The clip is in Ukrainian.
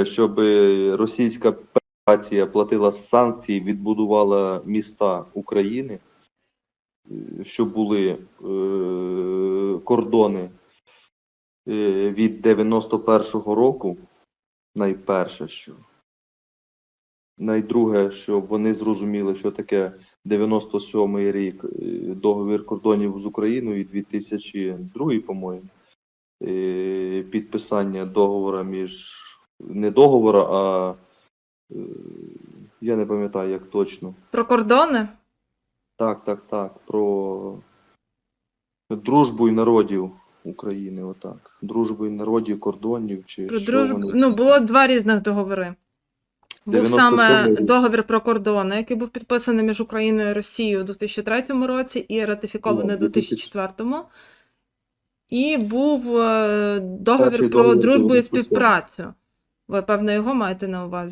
Друге, щоб Російська Федерація платила санкції, відбудувала міста України, щоб були е, кордони е, від 91-го року, найперше, що. Найдруге, щоб вони зрозуміли, що таке 97-й рік е, договір кордонів з Україною і 2002, по-моєму, е, підписання договора між не договора, а е, я не пам'ятаю, як точно. Про кордони? Так, так, так. Про дружбу і народів України, отак. Дружбу і народів, кордонів чи Про дружбу. вони. Ну, було два різних договори. Був саме договір про кордони, який був підписаний між Україною і Росією у 2003 році і ратифікований Ну, у 2004. І був е, договір про дружбу і співпрацю. Ви, певно, його маєте на увазі.